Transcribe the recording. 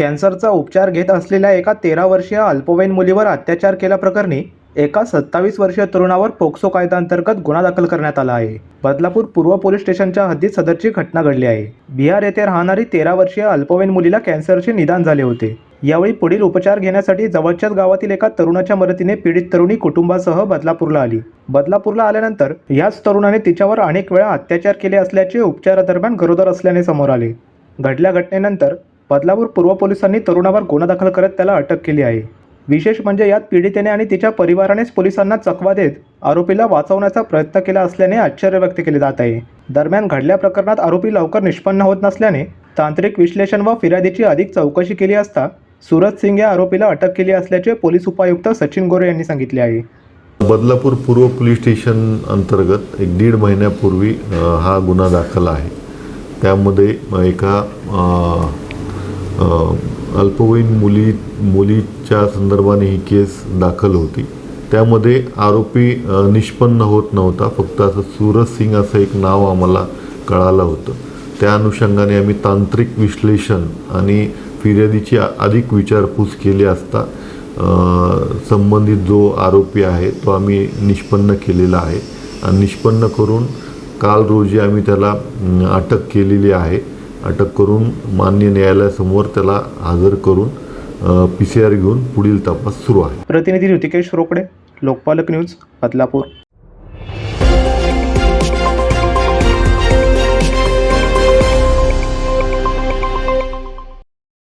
कॅन्सरचा उपचार घेत असलेल्या एका तेरा वर्षीय अल्पवयीन मुलीवर अत्याचार केल्याप्रकरणी एका सत्तावीस वर्षीय तरुणावर पोक्सो कायद्याअंतर्गत गुन्हा दाखल करण्यात आला आहे. बदलापूर पूर्व पोलीस स्टेशनच्या हद्दीत सदरची घटना घडली आहे. बिहार येथे राहणारी तेरा वर्षीय अल्पवयीन मुलीला कॅन्सरचे निदान झाले होते. यावेळी पुढील उपचार घेण्यासाठी जवळच्याच गावातील एका तरुणाच्या मदतीने पीडित तरुणी कुटुंबासह बदलापूरला आली. बदलापूरला आल्यानंतर याच तरुणाने तिच्यावर अनेक वेळा अत्याचार केले असल्याचे उपचारादरम्यान गरोदर असल्याने समोर आले. घडल्या घटनेनंतर बदलापूर पूर्व पोलिसांनी तरुणावर गुन्हा दाखल करत त्याला अटक केली आहे. विशेष म्हणजे यात पीडितेने आणि तिच्या परिवारानेच पोलिसांना चकवा देत आरोपीला वाचवण्याचा प्रयत्न केला असल्याने आश्चर्य व्यक्त केले जात आहे. दरम्यान घडल्या प्रकरणात आरोपी लवकर निष्पन्न होत नसल्याने तांत्रिक विश्लेषण व फिर्यादीची अधिक चौकशी केली असता सूरज सिंग या आरोपीला अटक केली असल्याचे पोलीस उपायुक्त सचिन गोरे यांनी सांगितले आहे. बदलापूर पूर्व पोलीस स्टेशन अंतर्गत एक दीड महिन्यापूर्वी हा गुन्हा दाखल आहे. त्यामध्ये एका अल्पवयीन मुली मुलीच्या संदर्भाने ही केस दाखल होती. त्यामध्ये आरोपी निष्पन्न होत नव्हता. फक्त असं सूरज सिंग असं एक नाव आम्हाला कळालं होतं. त्या अनुषंगाने आम्ही तांत्रिक विश्लेषण आणि फिर्यादीची अधिक विचारपूस केली असता संबंधित जो आरोपी आहे तो आम्ही निष्पन्न केलेला आहे. आणि निष्पन्न करून काल रोजी आम्ही त्याला अटक केलेली आहे. अटक करून मान्य न्यायालयासमोर त्याला हजर करून पी सी आर घेऊन पुढील तपास सुरू आहे. प्रतिनिधी ऋतिकेश रोकडे लोकपालक न्यूज बदलापूर